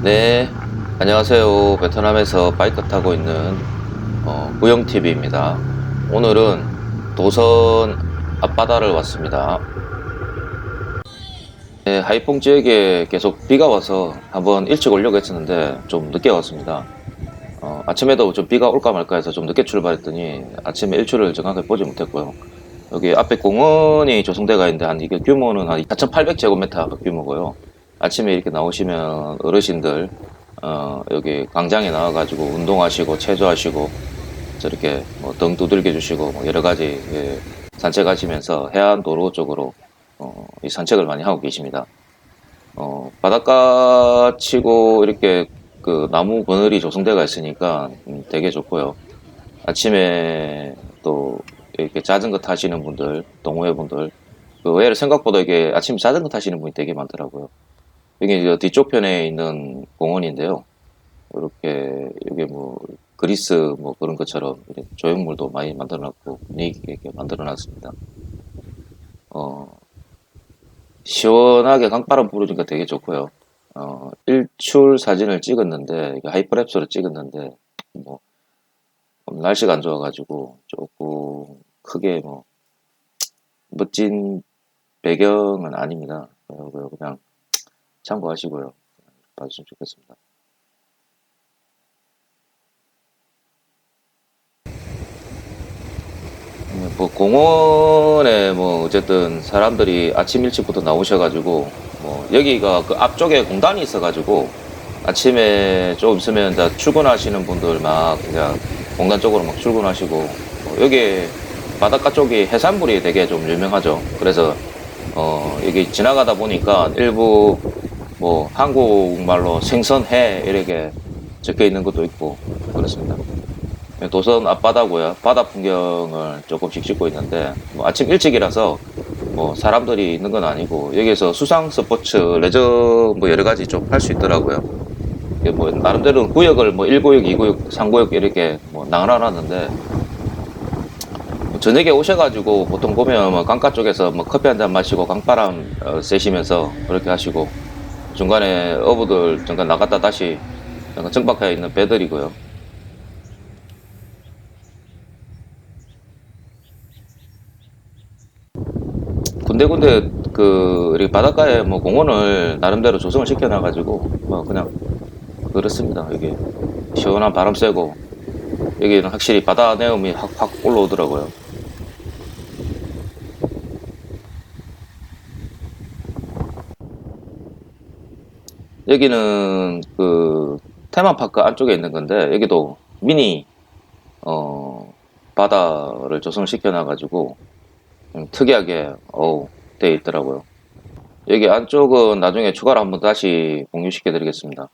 네, 안녕하세요. 베트남에서 바이크 타고 있는 어, 구영TV입니다. 오늘은 도선 앞바다를 왔습니다. 네, 하이퐁 지역에 계속 비가 와서 한번 일찍 오려고 했었는데 좀 늦게 왔습니다. 어, 아침에도 좀 비가 올까 말까 해서 좀 늦게 출발했더니 아침에 일출을 정확하게 보지 못했고요. 여기 앞에 공원이 조성대가 있는데 한 이게 규모는 한 4,800제곱미터 규모고요. 아침에 이렇게 나오시면 어르신들 어, 여기 광장에 나와가지고 운동하시고 체조하시고 저렇게 뭐 등 두들겨 주시고 뭐 여러 가지 예, 산책하시면서 해안 도로 쪽으로 어, 이 산책을 많이 하고 계십니다. 어, 바닷가 치고 이렇게 그 나무 그늘이 조성대가 있으니까 음, 되게 좋고요. 아침에 또 이렇게 자전거 타시는 분들, 동호회 분들, 그 의외로 생각보다 이게 아침 자전거 타시는 분이 되게 많더라고요. 여기 이제 뒤쪽 편에 있는 공원인데요. 이렇게 여기 뭐 그리스 뭐 그런 것처럼 조형물도 많이 만들어놨고 분위기 있게 만들어놨습니다. 어 시원하게 강바람 불어주니까 되게 좋고요. 어 일출 사진을 찍었는데 이게 하이퍼랩스로 찍었는데 뭐 날씨가 안 좋아가지고 조금 크게 뭐 멋진 배경은 아닙니다. 어, 그냥 참고하시고요. 봐주시면 좋겠습니다. 음, 뭐 공원에 뭐 어쨌든 사람들이 아침 일찍부터 나오셔가지고 뭐 여기가 그 앞쪽에 공단이 있어가지고 아침에 조금 있으면 이제 출근하시는 분들 막 그냥 공단 쪽으로 막 출근하시고 뭐 여기 바닷가 쪽이 해산물이 되게 좀 유명하죠. 그래서 어 여기 지나가다 보니까 일부 뭐 한국말로 생선해 이렇게 적혀 있는 것도 있고 그렇습니다. 도선 앞바다고요. 바다 풍경을 조금씩 찍고 있는데 뭐 아침 일찍이라서 뭐 사람들이 있는 건 아니고 여기서 수상 스포츠 레저 뭐 여러 가지 좀 할 수 있더라고요. 뭐 나름대로 구역을 뭐 1구역, 2구역, 3구역 이렇게 뭐 나눠놨는데 뭐 저녁에 오셔가지고 보통 보면 뭐 강가 쪽에서 뭐 커피 한 잔 마시고 강바람 어, 쐬시면서 그렇게 하시고 중간에 어부들 잠깐 나갔다 다시 잠깐 정박해 있는 배들이고요. 군데군데 그 우리 바닷가에 뭐 공원을 나름대로 조성을 시켜놔가지고 뭐 그냥 그렇습니다. 여기 시원한 바람 쐬고 여기는 확실히 바다 내음이 확, 확 올라오더라고요. 여기는 그 테마파크 안쪽에 있는 건데 여기도 미니 어 바다를 조성을 시켜 놔 가지고 좀 특이하게 어우 돼 있더라고요. 여기 안쪽은 나중에 추가로 한번 다시 공유시켜 드리겠습니다.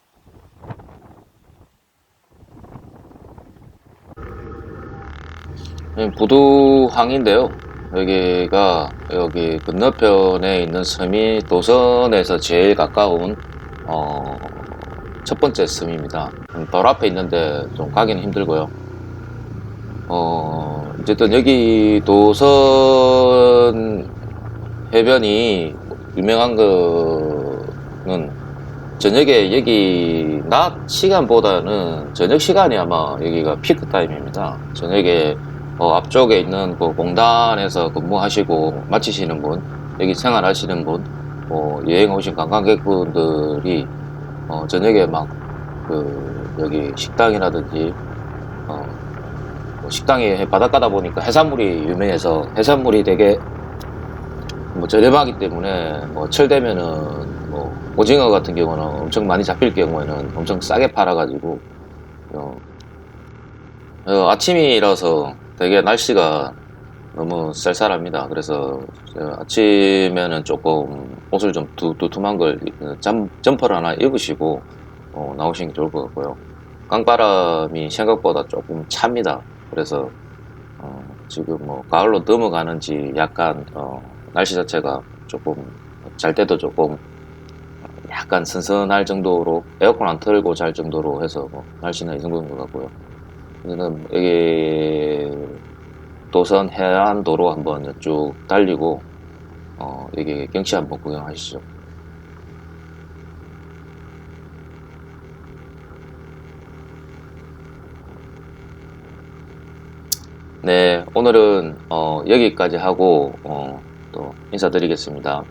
부두항인데요. 여기가 여기 건너편에 있는 섬이 도선에서 제일 가까운 어, 첫 번째 섬입니다. 음, 바로 앞에 있는데 좀 가기는 힘들고요. 어, 어쨌든 여기 도선 해변이 유명한 거는 저녁에 여기 낮 시간보다는 저녁 시간이 아마 여기가 피크 타임입니다. 저녁에 어, 앞쪽에 있는 그 공단에서 근무하시고 마치시는 분, 여기 생활하시는 분, 뭐 여행 오신 관광객분들이 어, 저녁에 막 그 여기 식당이라든지 어, 뭐 식당이 바닷가다 보니까 해산물이 유명해서 해산물이 되게 뭐 저렴하기 때문에 뭐 철되면은 뭐 오징어 같은 경우는 엄청 많이 잡힐 경우에는 엄청 싸게 팔아가지고 어, 어, 아침이라서 되게 날씨가 너무 쌀쌀합니다. 그래서 저 아침에는 조금 옷을 좀 두, 두툼한 걸 어, 잠, 점퍼를 하나 입으시고 어, 나오시는 게 좋을 것 같고요. 강바람이 생각보다 조금 찹니다. 그래서 어, 지금 뭐 가을로 넘어가는지 약간 어, 날씨 자체가 조금 잘 때도 조금 약간 선선할 정도로 에어컨 안 틀고 잘 정도로 해서 뭐 날씨는 이 정도인 것 같고요. 저는 여기 도선 해안 도로 한번 쭉 달리고 어, 여기 경치 한번 구경하시죠. 네, 오늘은 어, 여기까지 하고 어, 또 인사드리겠습니다.